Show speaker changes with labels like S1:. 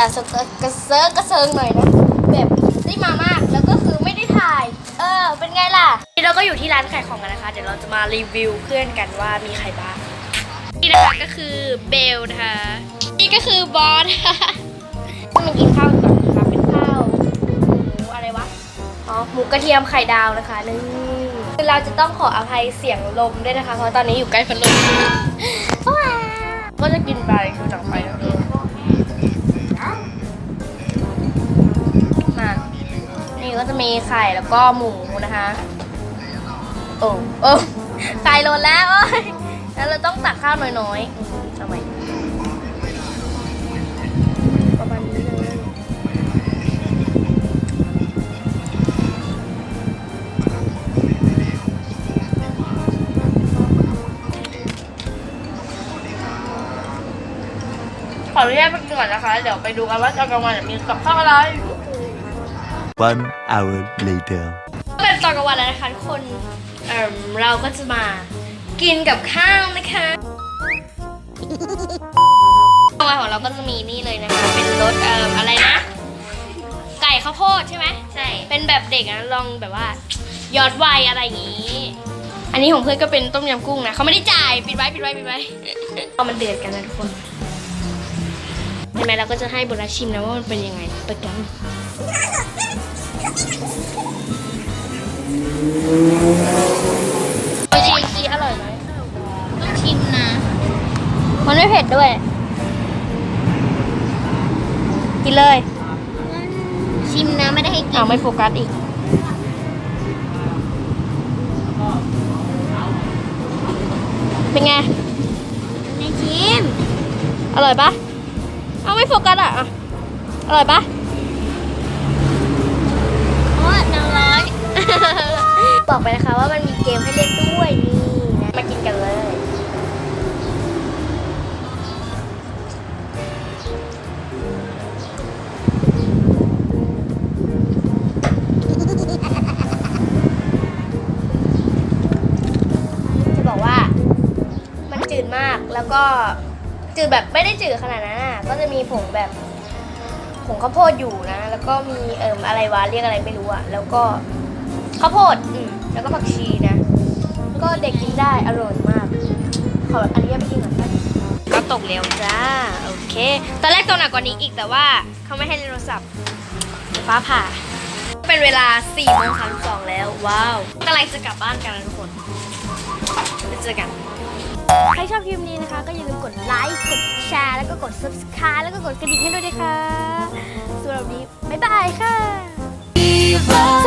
S1: จะสเกกระเซิร์กระเซิงหน่อยนะแบบได้มามากแล้วก็คือไม่ได้ถ่าย เออ เป็นไงล่ะนี่เราก็อยู่ที่ร้านขายของกันนะคะ เดี๋ยวเราจะมารีวิวเพื่อนกันว่ามีใครบ้างนี่นะคะก็คือเบลนะคะนี่ก็คือบอสมันกินข้าวก่อนนะคะเป็นข้าวหมูอะไรวะอ๋อหมูกระเทียมไข่ดาวนะคะนี่คือเราจะต้องขออภัยเสียงลมด้วยนะคะ เพราะตอนนี้อยู่ใกล้พัดลมว้าวก็จะกินไปดูหนังไปแล้วเอง มีไข่แล้วก็หมูนะคะโอ้โอ้ไก่หล่นแล้วโอ้ยแล้วเราต้องตักข้าวน้อยๆอืมทำไมประมาณนี้เลยขออนุญาตไปก่อนนะคะ เดี๋ยวไปดูกันว่าตอนกลางวันมีกับข้าวอะไร
S2: One hour later.
S1: ก็เป็นตอนกลางวันแล้วนะคะทุกคนเอ่มเราก็จะมากินกับข้าวนะคะกลางวันของเราก็จะมีนี่เลยนะคะ เป็นรสเอ่มอะไรนะ ไก่ข้าวโพดใช่ไหมใช่ เป็นแบบเด็กนะลองแบบว่าย้อนวัยอะไรอย่างนี้ อันนี้ของเพื่อนก็เป็นต้มยำกุ้งนะเขาไม่ได้จ่ายปิดไว้ปิดไว้ปิดไว้เอามันเดือดกันนะทุกคนเห็นไหมเราก็จะให้โบนัสชิมนะว่ามันเป็นยังไงไปกัน มั
S3: น
S1: ไม่เผ็ดด้วย กินเลย
S3: ชิมนะไม่ได้ให้กิ
S1: เอา
S3: น
S1: ไม่โฟกัสอีก เป็นไง
S3: ไม่ชิม
S1: อร่อยปะเอาไม่โฟกัสอะอะอร่อยปะ
S3: โอ้หนึ่งร้อย
S1: บอกไปนะคะว่ามันมีเกมให้เล่นด้วย มาก แล้วก็จืดแบบไม่ได้จืดขนาดนั้นอะก็จะมีผงแบบผงข้าวโพดอยู่นะ แล้วก็มีเอิมอะไรวะเรียกอะไรไม่รู้อะแล้วก็ข้าวโพดอืมแล้วก็ผักชีนะ ก็เด็กกินได้อร่อยมาก ขออนุญาตไปกินก่อนค่ะก็ตกเร็วจ้า โอเค ตอนแรกตกหนักกว่านี้อีกแต่ว่าเขาไม่ให้เล่นโทรศัพท์ฟ้าผ่า เป็นเวลา4โมง32แล้ว ว้าวกำลังจะกลับบ้านกันนะทุกคนไปเจอกัน ใครชอบคลิปนี้นะคะ ก็อย่าลืมกดไลค์ กดแชร์ แล้วก็กด subscribe แล้วก็กดกระดิ่งให้ด้วยนะคะสำหรับวันนี้ บ๊ายบายค่ะ